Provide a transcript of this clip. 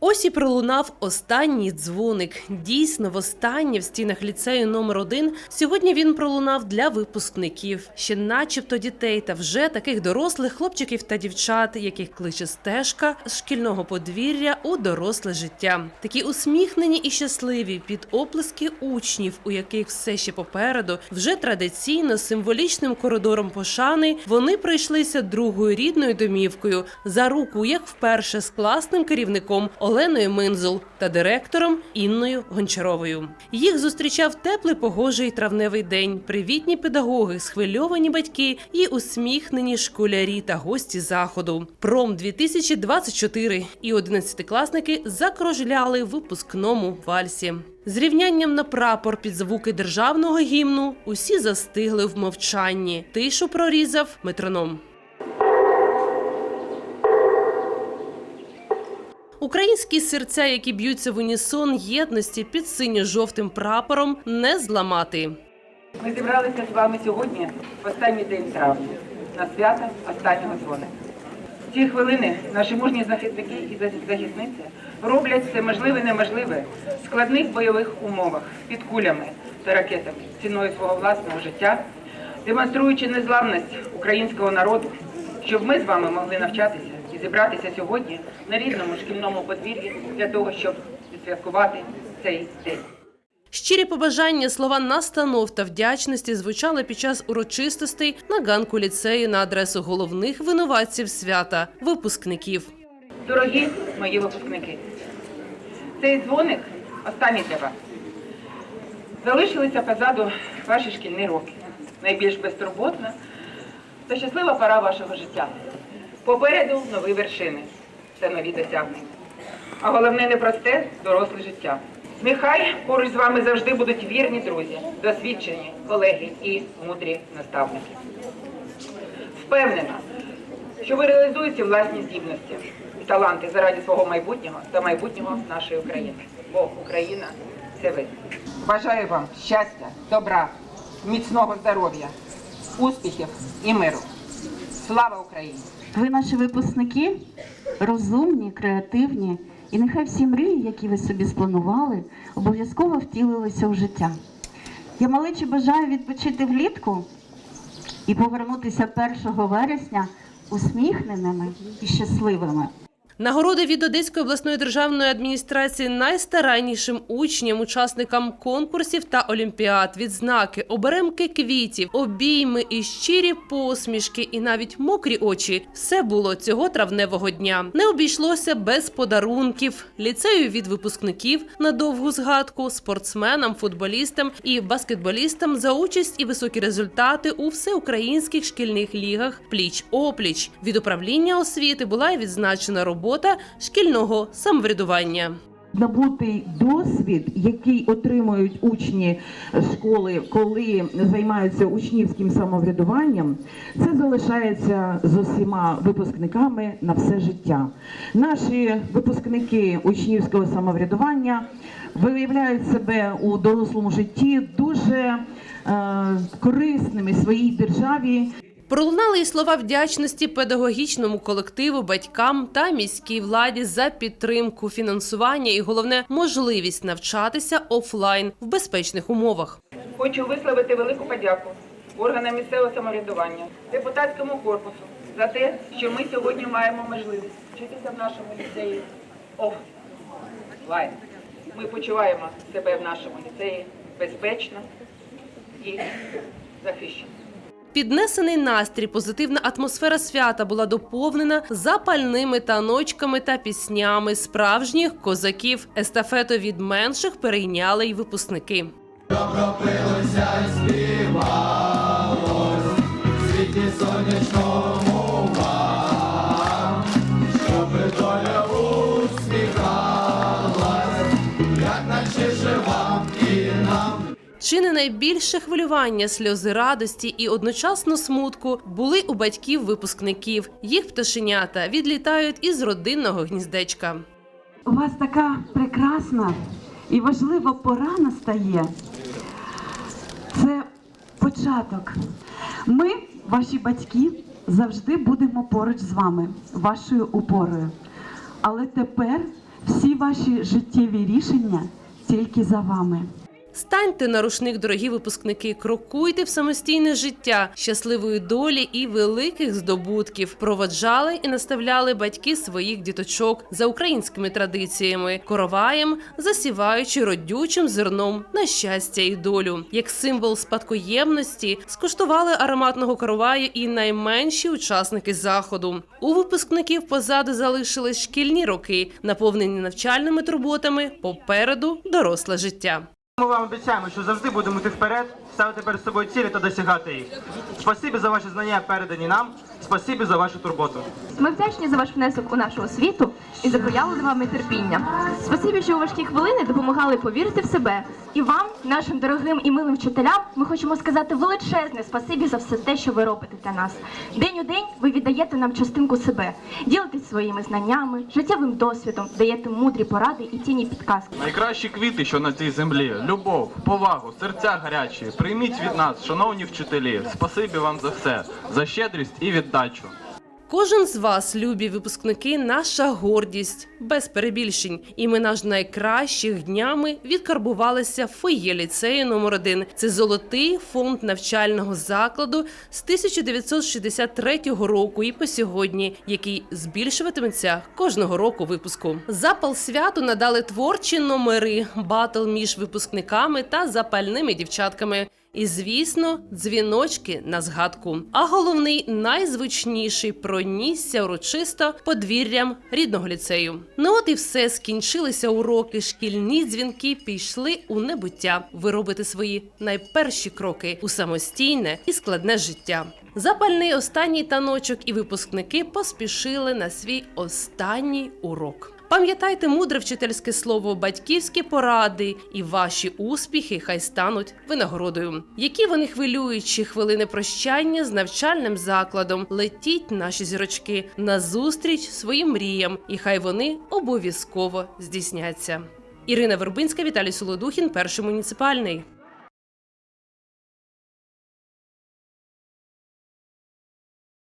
Ось і пролунав останній дзвоник. Дійсно, востаннє в стінах ліцею номер 1 Сьогодні він пролунав для випускників, ще начебто дітей, та вже таких дорослих хлопчиків та дівчат, яких кличе стежка з шкільного подвір'я у доросле життя. Такі усміхнені і щасливі під оплески учнів, у яких все ще попереду, вже традиційно символічним коридором пошани вони пройшлися другою рідною домівкою за руку, як вперше з класним керівником Оленою Минзул та директором Інною Гончаровою. Їх зустрічав теплий погожий травневий день, привітні педагоги, схвильовані батьки і усміхнені школярі та гості заходу. Пром 2024 і одинадцятикласники закружляли в випускному вальсі. З рівнянням на прапор під звуки державного гімну усі застигли в мовчанні. Тишу прорізав метроном. Українські серця, які б'ються в унісон єдності під синьо-жовтим прапором, не зламати. Ми зібралися з вами сьогодні в останній день травня на свято останнього дзвоника. В ці хвилини наші мужні захисники і захисниці роблять все можливе і неможливе в складних бойових умовах під кулями та ракетами ціною свого власного життя, демонструючи незламність українського народу, щоб ми з вами могли навчатися зібратися сьогодні на рідному шкільному подвір'ї для того, щоб відсвяткувати цей день. Щирі побажання, слова настанов та вдячності звучали під час урочистостей на ганку ліцею на адресу головних винуватців свята випускників. Дорогі мої випускники, цей дзвоник останній для вас. Залишилися позаду ваші шкільні роки. Найбільш безтурботна та щаслива пора вашого життя. Попереду нові вершини та нові досягнення. А головне непросте доросле життя. Нехай поруч з вами завжди будуть вірні друзі, досвідчені колеги і мудрі наставники. Впевнена, що ви реалізуєте власні здібності і таланти заради свого майбутнього та майбутнього нашої України. Бо Україна це ви. Бажаю вам щастя, добра, міцного здоров'я, успіхів і миру. Слава Україні! Ви наші випускники розумні, креативні, і нехай всі мрії, які ви собі спланували, обов'язково втілилися в життя. Я малечі бажаю відпочити влітку і повернутися 1 вересня усміхненими і щасливими. Нагороди від Одеської обласної державної адміністрації найстараннішим учням, учасникам конкурсів та олімпіад, відзнаки, оберемки квітів, обійми і щирі посмішки, і навіть мокрі очі. Все було цього травневого дня. Не обійшлося без подарунків. Ліцею від випускників на довгу згадку, спортсменам, футболістам і баскетболістам за участь і високі результати у всеукраїнських шкільних лігах пліч-опліч. Від управління освіти була й відзначена робота шкільного самоврядування. Набутий досвід, який отримують учні школи, коли займаються учнівським самоврядуванням, це залишається з усіма випускниками на все життя. Наші випускники учнівського самоврядування виявляють себе у дорослому житті дуже е, корисними своїй державі. Пролунали й слова вдячності педагогічному колективу, батькам та міській владі за підтримку, фінансування і головне можливість навчатися офлайн в безпечних умовах. Хочу висловити велику подяку органам місцевого самоврядування, депутатському корпусу за те, що ми сьогодні маємо можливість вчитися в нашому ліцеї офлайн. Ми почуваємо себе в нашому ліцеї безпечно і захищено. Піднесений настрій, позитивна атмосфера свята була доповнена запальними таночками та піснями справжніх козаків. Естафету від менших перейняли й випускники. Чи не найбільше хвилювання, сльози радості і одночасно смутку були у батьків випускників. Їх пташенята відлітають із родинного гніздечка. У вас така прекрасна і важлива пора настає. Це початок. Ми, ваші батьки, завжди будемо поруч з вами, вашою опорою. Але тепер Всі ваші життєві рішення тільки за вами. Станьте на рушник, дорогі випускники, крокуйте в самостійне життя, щасливої долі і великих здобутків. Проводжали і наставляли батьки своїх діточок за українськими традиціями, короваєм, засіваючи родючим зерном на щастя і долю. Як символ спадкоємності скуштували ароматного короваю і найменші учасники заходу. У випускників позаду залишились шкільні роки, наповнені навчальними турботами. Попереду доросле життя. Ми вам обіцяємо, що завжди будемо йти вперед, ставити перед собою цілі та досягати їх. Спасибі за ваші знання, передані нам. Спасибі за вашу турботу. Ми вдячні за ваш внесок у нашу освіту і за проявлене вами терпіння. Спасибі, що у важкі хвилини допомагали повірити в себе. І вам, нашим дорогим і милим вчителям, ми хочемо сказати величезне спасибі за все те, що ви робите для нас. День у день ви віддаєте нам частинку себе, ділитесь своїми знаннями, життєвим досвідом, даєте мудрі поради і цінні підказки. Найкращі квіти, що на цій землі, любов, повагу, серця гарячі. Прийміть від нас, шановні вчителі. Спасибі вам за все, за щедрість і віддачу. Кожен з вас, любі випускники, наша гордість без перебільшень. Імена ж найкращих днями відкарбувалися в фоє ліцею номер 1 Це золотий фонд навчального закладу з 1963 року і по сьогодні, який збільшуватиметься кожного року випуску. Запал святу надали творчі номери, батл між випускниками та запальними дівчатками. І, звісно, дзвіночки на згадку. А головний найзвучніший пронісся урочисто подвір'ям рідного ліцею. Ну от і все скінчилися уроки. Шкільні дзвінки пішли у небуття. Ви робите свої найперші кроки у самостійне і складне життя. Запальний останній таночок, і випускники поспішили на свій останній урок. Пам'ятайте мудре вчительське слово, батьківські поради і ваші успіхи хай стануть винагородою. Які вони хвилюючі хвилини прощання з навчальним закладом. Летіть наші зірочки назустріч своїм мріям, і хай вони обов'язково здійсняться. Ірина Вербинська, Віталій Солодухін, перший муніципальний.